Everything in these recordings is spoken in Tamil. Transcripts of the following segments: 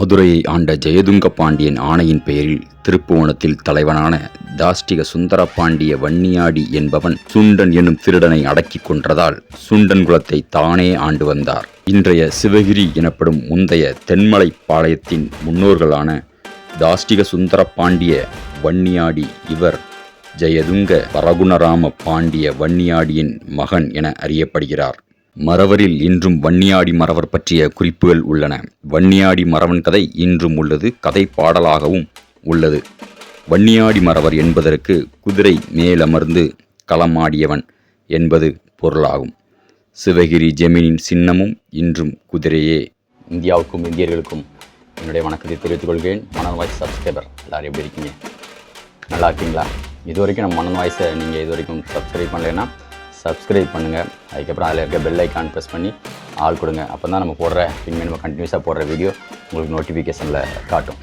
மதுரையை ஆண்ட ஜெயதுங்க பாண்டியன் ஆணையின் பெயரில் திருப்புவனத்தில் தலைவனான தாஷ்டிக சுந்தர பாண்டிய வன்னியாடி என்பவன் சுண்டன் என்னும் திருடனை அடக்கிக் கொன்றதால் சுண்டன் குலத்தை தானே ஆண்டு வந்தார். இன்றைய சிவகிரி எனப்படும் முந்தைய தென்மலை பாளையத்தின் முன்னோர்களான தாஷ்டிக சுந்தர பாண்டிய வன்னியாடி இவர் ஜெயதுங்க பரகுணராம பாண்டிய வன்னியாடியின் மகன் என அறியப்படுகிறார். மறவரில் இன்றும் வன்னியாடி மறவர் பற்றிய குறிப்புகள் உள்ளன. வன்னியாடி மறவன் கதை இன்றும் உள்ளது கதை பாடலாகவும் உள்ளது. வன்னியாடி மறவர் என்பதற்கு குதிரை மேலமர்ந்து களமாடியவன் என்பது பொருளாகும். சிவகிரி ஜெமினின் சின்னமும் இன்றும் குதிரையே. இந்தியாவுக்கும் இந்தியர்களுக்கும் என்னுடைய வணக்கத்தை தெரிவித்துக் கொள்கிறேன். மனன் வாய்ஸ் சப்ஸ்கிரைபர் எல்லாரும் எப்படி இருக்கீங்க? நல்லா இருக்கீங்களா? இது வரைக்கும் நம்ம மனன் வாய்ஸை நீங்கள் இது வரைக்கும் சப்ஸ்கிரைப் பண்ணலைன்னா சப்ஸ்கிரைப் பண்ணுங்கள் அதுக்கப்புறம் அதில் இருக்க பெல் ஐக்கான் ப்ரெஸ் பண்ணி ஆள் கொடுங்க. அப்போ தான் நம்ம போடுற இனிமேல் நம்ம கண்டினியூஸாக போடுற வீடியோ உங்களுக்கு நோட்டிஃபிகேஷனில் காட்டும்.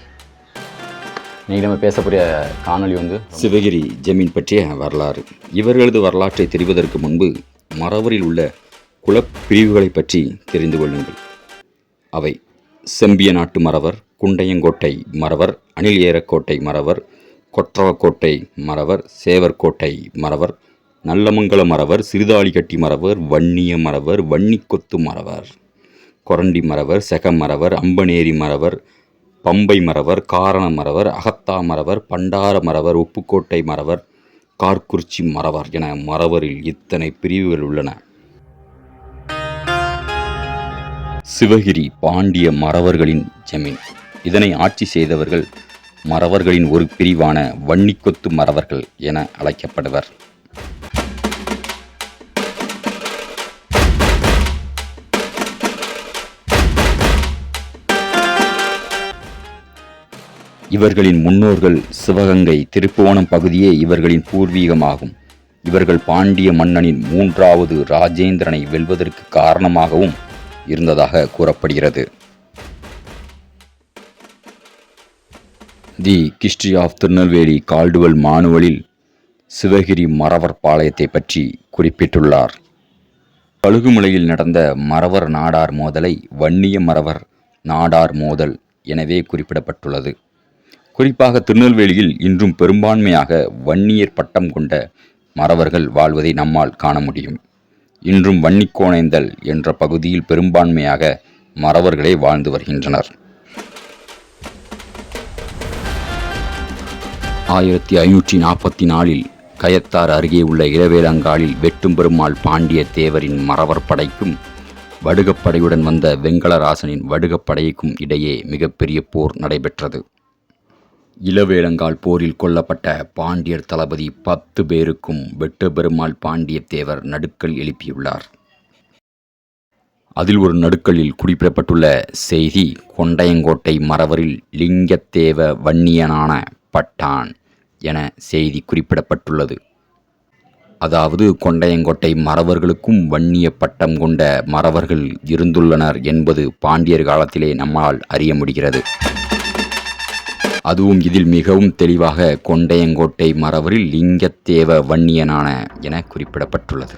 இன்றைக்கி நம்ம பேசக்கூடிய காணொளி வந்து சிவகிரி ஜமீன் பற்றிய வரலாறு. இவர்களது வரலாற்றை தெரிவதற்கு முன்பு மறவரில் உள்ள குலப்பிரிவுகளை பற்றி தெரிந்து கொள்ளுங்கள். அவை செம்பிய நாட்டு மறவர் குண்டையங்கோட்டை மறவர் அணில் ஏரக்கோட்டை மறவர் கொற்றவக்கோட்டை மறவர் சேவர்கோட்டை மறவர் நல்லமங்கல மறவர் சிறுதாளிகட்டி மறவர் வன்னிய மறவர் வன்னிக்கொத்து மறவர் கொரண்டி மறவர் செக மறவர் அம்பனேரி மறவர் பம்பை மறவர் காரண மறவர் அகத்தா மறவர் பண்டார மறவர் உப்புக்கோட்டை மறவர் கார்குறிச்சி மறவர் என மறவரில் இத்தனை பிரிவுகள் உள்ளன. சிவகிரி பாண்டிய மறவர்களின் ஜமீன். இதனை ஆட்சி செய்தவர்கள் மறவர்களின் ஒரு பிரிவான வன்னிக்கொத்து மறவர்கள் என அழைக்கப்படுவர். இவர்களின் முன்னோர்கள் சிவகங்கை திருப்புவனம் பகுதியே இவர்களின் பூர்வீகமாகும். இவர்கள் பாண்டிய மன்னனின் மூன்றாவது ராஜேந்திரனை வெல்வதற்கு காரணமாகவும் இருந்ததாக கூறப்படுகிறது. The history of Tirunelveli Caldwell மானுவலில் Sivagiri மறவர் பாளையத்தை பற்றி குறிப்பிட்டுள்ளார். பழுகுமலையில் நடந்த மறவர் நாடார் மோதலை வன்னிய மறவர் நாடார் மோதல் எனவே குறிப்பிடப்பட்டுள்ளது. குறிப்பாக திருநெல்வேலியில் இன்றும் பெரும்பான்மையாக வன்னியர் பட்டம் கொண்ட மறவர்கள் வாழ்வதை நம்மால் காண முடியும். இன்றும் வன்னிக்கோணைந்தல் என்ற பகுதியில் பெரும்பான்மையாக மறவர்களே வாழ்ந்து வருகின்றனர். ஆயிரத்தி ஐநூற்றி நாற்பத்தி நாலில் கயத்தார் அருகே உள்ள இளவேலங்காலில் வெட்டும் பெருமாள் பாண்டிய தேவரின் மறவர் படைக்கும் வடுகப்படையுடன் வந்த வெங்கடராசனின் வடுகப்படைக்கும் இடையே மிகப்பெரிய போர் நடைபெற்றது. இளவேலங்கால் போரில் கொல்லப்பட்ட பாண்டியர் தளபதி பத்து பேருக்கும் வெட்டபெருமாள் பாண்டியத்தேவர் நடுக்கல் எழுப்பியுள்ளார். அதில் ஒரு நடுக்கலில் குறிப்பிடப்பட்டுள்ள செய்தி கொண்டையங்கோட்டை மறவரில் லிங்கத்தேவ வன்னியனான பட்டான் என செய்தி குறிப்பிடப்பட்டுள்ளது. அதாவது கொண்டையங்கோட்டை மறவர்களுக்கும் வன்னிய பட்டம் கொண்ட மறவர்கள் இருந்துள்ளனர் என்பது பாண்டியர் காலத்திலே நம்மால் அறிய முடிகிறது. அதுவும் இதில் மிகவும் தெளிவாக கொண்டையங்கோட்டை மரவரில் லிங்கத்தேவ வன்னியனான என குறிப்பிடப்பட்டுள்ளது.